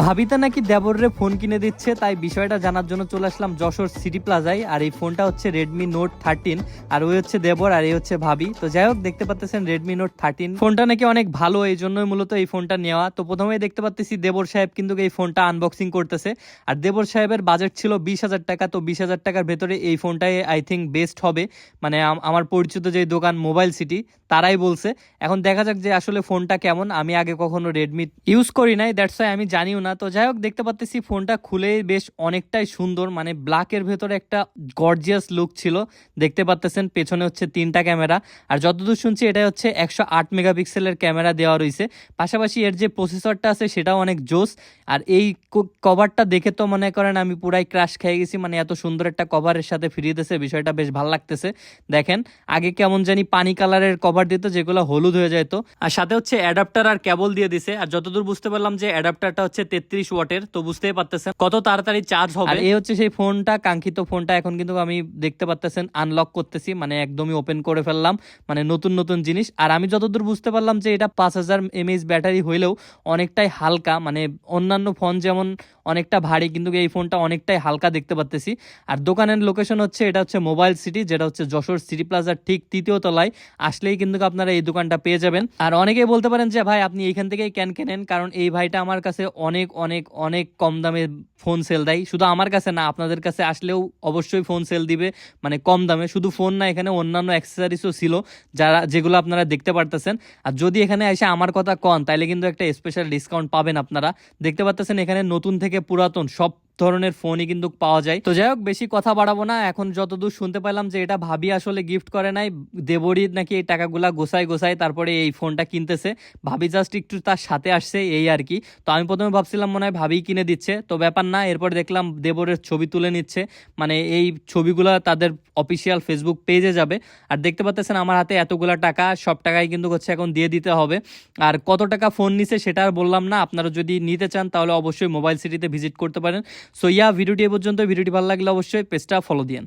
ভাবিতা নাকি দেবররে ফোন কিনে দিচ্ছে, তাই বিষয়টা জানার জন্য চলে আসলাম যশোর সিটি প্লাজায়। আর এই ফোনটা হচ্ছে রেডমি নোট থার্টিন আর ওই হচ্ছে দেবর, আর এই হচ্ছে ভাবি। তো যাই হোক, দেখতে পাচ্ছেন রেডমি নোট থার্টিন ফোনটা নাকি অনেক ভালো, এই জন্যই মূলত এই ফোনটা নেওয়া। তো প্রথমেই দেখতে পাচ্ছি দেবর সাহেব কিন্তু এই ফোনটা আনবক্সিং করতেছে। আর দেবর সাহেবের বাজেট ছিল বিশ হাজার টাকা, তো বিশ হাজার টাকার ভেতরে এই ফোনটাই আই থিঙ্ক বেস্ট হবে। মানে আমার পরিচিত যে দোকান মোবাইল সিটি তারাই বলছে। এখন দেখা যাক যে আসলে ফোনটা কেমন। আমি আগে কখনো রেডমি ইউজ করি নাই দ্যাটস আমি জানিও না। তো যাই হোক, দেখতে পাচ্ছি ফোনটা খুলে বেশ অনেকটাই সুন্দর মানে ব্ল্যাকের ভেতরে একটা গর্জিয়াস লুক ছিল। দেখতে পাচ্ছেন পেছনে হচ্ছে তিনটা ক্যামেরা। আর যতদূর শুনছি এটা হচ্ছে একশো আট মেগাপিক্সেলের ক্যামেরা দেওয়া রয়েছে। পাশাপাশি এর যে প্রসেসরটা আছে, সেটাও অনেক জোস। আর এই কভারটা দেখে তো মনে করেন আমি পুরাই ক্রাশ খেয়ে গেছি মানে এত সুন্দর একটা কভারের সাথে ফিরিয়ে দিয়েছে, বিষয়টা বেশ ভালো লাগতেছে। দেখেন, আগে কেমন জানি পানি কালারের কভার দিত, যেগুলো হলুদ হয়ে যেত আর সাথে হচ্ছে অ্যাডাপ্টার আর কেবল দিয়ে দিছে। আর যতদূর বুঝতে পারলাম যে অ্যাডাপ্টারটা হচ্ছে তেত্রিশ ওয়াটের, তো বুঝতেই পারতেছেন কত তাড়াতাড়ি চার্জ হবে। এই হচ্ছে সেই ফোনটা, কাঙ্ক্ষিত ফোনটা এখন কিন্তু আমি দেখতে পারতেছেন আনলক করতেছি মানে একদমই ওপেন করে ফেললাম মানে নতুন নতুন জিনিস। আর আমি যতদূর বুঝতে পারলাম যে এটা পাঁচ হাজার এমএইচ ব্যাটারি হইলেও অনেকটাই হালকা মানে অন্যান্য ফোন যেমন অনেকটা ভারী, কিন্তু এই ফোনটা অনেকটাই হালকা দেখতে পাচ্তেছি আর দোকানের লোকেশন হচ্ছে, এটা হচ্ছে মোবাইল সিটি যেটা হচ্ছে যশোর সিটি প্লাজার ঠিক তৃতীয় তলায়। আসলেই কিন্তু আপনারা এই দোকানটা পেয়ে যাবেন। আর অনেকেই বলতে পারেন যে, ভাই, আপনি এইখান থেকেই ক্যান কেনেন? কারণ এই ভাইটা আমার কাছে অনেক অনেক অনেক কম দামে ফোন সেল দেয়। শুধু আমার কাছে না, আপনাদের কাছে আসলেও অবশ্যই ফোন সেল দিবে মানে কম দামে। শুধু ফোন না, এখানে অন্যান্য অ্যাক্সেসরিজও ছিল, যারা, যেগুলো আপনারা দেখতে পারতেছেন। আর যদি এখানে এসে আমার কথা কন, তাইলে কিন্তু একটা স্পেশাল ডিসকাউন্ট পাবেন আপনারা। দেখতে পাচ্ছেন এখানে নতুন থেকে পুরাতন সব ধরনের ফোনই কিন্তু পাওয়া যায়। তো যাই হোক, বেশি কথা বাড়াবো না। এখন যতদূর শুনতে পেলাম যে এটা ভাবি আসলে গিফট করে নাই। দেবরই নাকি এই টাকাগুলা গোছায় গোছায় তারপরে এই ফোনটা কিনতেছে। ভাবি জাস্ট একটু তার সাথে আসছে, এই আর কি। তো আমি প্রথমে ভাবছিলাম মনে হয় ভাবি কিনে দিচ্ছে। তো ব্যাপার না, এরপর দেখলাম দেবরের ছবি তুলে নিচ্ছে। মানে এই ছবিগুলা তাদের অফিসিয়াল ফেসবুক পেজে যাবে। আর দেখতে পাচ্ছেন আমার হাতে এতগুলা টাকা, সব টাকাই কিন্তু হচ্ছে এখন দিয়ে দিতে হবে। আর কত টাকা ফোন নিছে সেটা আর বললাম না। আপনারা যদি নিতে চান তাহলে অবশ্যই মোবাইল সিটিতে ভিজিট করতে পারেন। সো ইয়া ভিডিওটি এ পর্যন্ত ভিডিওটি ভালো লাগলে অবশ্যই পেজটা ফলো দিন